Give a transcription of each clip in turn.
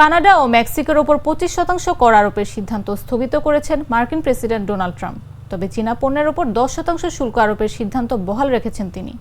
Canada ও মেক্সিকোর ওপর পঁচিশ শতাংশ কর আরোপের সিদ্ধান্ত স্থগিত করেছেন মার্কিন প্রেসিডেন্ট ডোনাল্ড ট্রাম্প। তবে চীনা পণ্যের ওপর দশ শতাংশ শুল্ক আরোপের সিদ্ধান্ত বহাল রেখেছেন তিনি।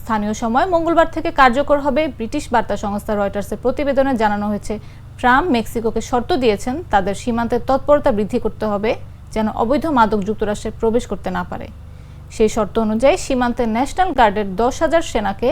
স্থানীয় সময় মঙ্গলবার থেকে কার্যকর হবে ব্রিটিশ বার্তা সংস্থা রয়টার্সের প্রতিবেদনে জানানো হয়েছে, ট্রাম্প মেক্সিকোকে শর্ত দিয়েছেন তাদের সীমান্তের তৎপরতা বৃদ্ধি করতে হবে যেন অবৈধ মাদক যুক্তরাষ্ট্রে প্রবেশ করতে না পারে। সেই শর্ত অনুযায়ী সীমান্তে ন্যাশনাল গার্ডের দশ হাজার সেনাকে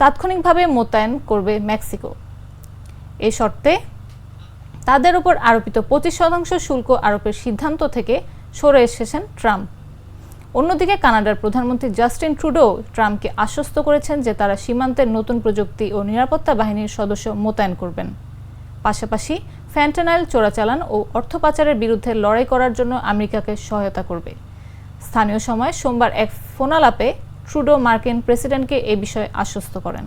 তাৎক্ষণিকভাবে মোতায়েন করবে মেক্সিকো। এই শর্তে তাদের উপর আরোপিত পঁচিশ শতাংশ শুল্ক আরোপের সিদ্ধান্ত থেকে সরে এসেছেন ট্রাম্প। অন্যদিকে কানাডার প্রধানমন্ত্রী জাস্টিন ট্রুডো ট্রাম্পকে আশ্বস্ত করেছেন যে তারা সীমান্তের নতুন প্রযুক্তি ও নিরাপত্তা বাহিনীর সদস্য মোতায়েন করবেন। পাশাপাশি ফ্যান্টানাইল চোরাচালান ও অর্থ পাচারের বিরুদ্ধে লড়াই করার জন্য আমেরিকাকে সহায়তা করবে। স্থানীয় সময় সোমবার এক ফোনালাপে ট্রুডো মার্কিন প্রেসিডেন্টকে এ বিষয়ে আশ্বস্ত করেন।